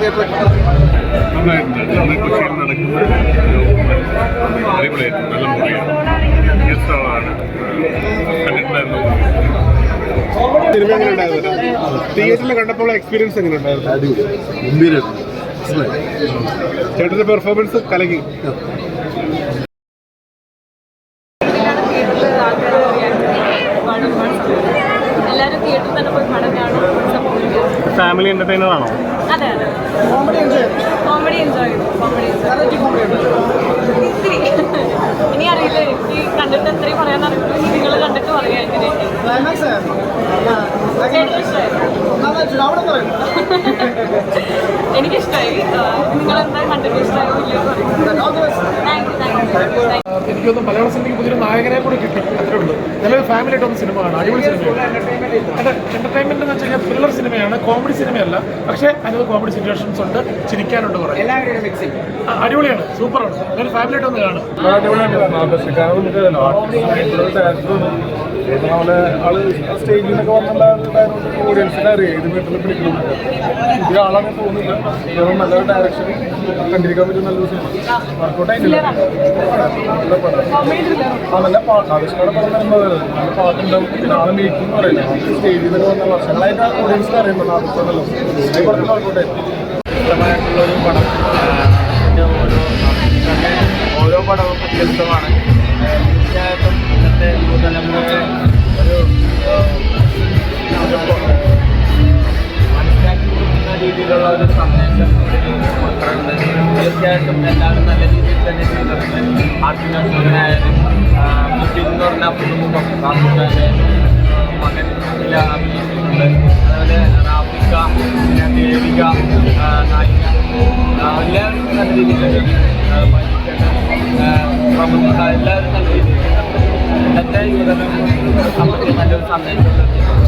നന്നായിട്ടുണ്ട് നമ്മുടെ കൊച്ചിയിൽ നടക്കുന്ന ഒരു അടിപൊളിയായിട്ട് നല്ല കണ്ടിട്ടുണ്ടായിരുന്നു തിയേറ്ററിൽ കണ്ടപ്പോൾ എക്സ്പീരിയൻസ് എങ്ങനെ ഉണ്ടായിരുന്നു ചേട്ടന്റെ പെർഫോമൻസ് കലകി എല്ലാവരും തിയേറ്ററിൽ തന്നെ പോയി പടം കാണും സപ്പോർട്ട് ചെയ്യും ഫാമിലി എന്റർടൈനർ ആണോ? കോമഡി എൻജോയ് കോമഡി ഇനി അറിയില്ല. എനിക്ക് കണ്ടിട്ട് എത്രയും പറയാൻ അറിയില്ല നിങ്ങൾ കണ്ടിട്ട് പറയാം എങ്ങനെയൊക്കെ എനിക്കിഷ്ടമായി. നിങ്ങൾ എന്താ കണ്ടിട്ട് ഇഷ്ടമായി? എനിക്കൊന്നും മലയാള സിനിമയ്ക്ക് പുതിയൊരു നായകനെ കൂടി കിട്ടി. അത്രേ ഉള്ളൂ. നല്ലൊരു ഫാമിലി ആയിട്ട് വന്ന സിനിമയാണ് അടിപൊളി സിനിമ എന്റർടൈൻമെന്റ് എന്ന് വെച്ചാൽ കഴിഞ്ഞാൽ ത്രില്ലർ സിനിമയാണ് കോമഡി സിനിമയല്ല പക്ഷേ അതിനകത്ത് കോമഡി സിറ്റുവേഷൻസ് ഉണ്ട് ചിരിക്കാനുണ്ട് കുറെ അടിപൊളിയാണ് സൂപ്പറാണ് നല്ലൊരു ഫാമിലി ആയിട്ട് വന്ന് കാണും ഇതേപോലെ ആൾ സ്റ്റേജിൽ നിന്നൊക്കെ വന്നുള്ള ഓഡിയൻസിനെ അറിയാം ഇത് വീട്ടിൽ പിടിക്കണം ഇത് ആളാണെന്ന് തോന്നുന്നില്ല. വെറും ഡയറക്ഷൻ കണ്ടിരിക്കാൻ പറ്റും നല്ല സിനിമ നല്ല ആ പാട്ട് ആവശ്യമുള്ള പടം നല്ല പാട്ടുണ്ടാവും. പിന്നെ ആളെ മേക്കിംഗ് പറയില്ല? സ്റ്റേജിൽ നിന്നൊക്കെ വന്ന വർഷങ്ങളായിട്ട് ഓഡിയൻസിനെ വർക്കൗട്ട് ആയിരുന്നു ഇഷ്ടമായിട്ടുള്ള ഒരു പടം ഓരോ പടവും വ്യത്യസ്തമാണ്. തീർച്ചയായിട്ടും എല്ലാവരും നല്ല രീതിയിൽ തന്നെ ചെയ്തിട്ടുണ്ട്. ആർട്ടിനായാലും മുസ്ലിം എന്ന് പറഞ്ഞ പുതുമുഖം കാമുകാരെ മകൻ അഭിനയിച്ചിട്ടുണ്ട്. അതുപോലെ റാഫിക പിന്നെ ദേവിക നായിക എല്ലാവരും നല്ല രീതിയിൽ പ്രമുഖ എല്ലാവരും നല്ല രീതിയിൽ എല്ലാ യുവതലമുറ നമുക്ക് നല്ലൊരു സന്ദേശം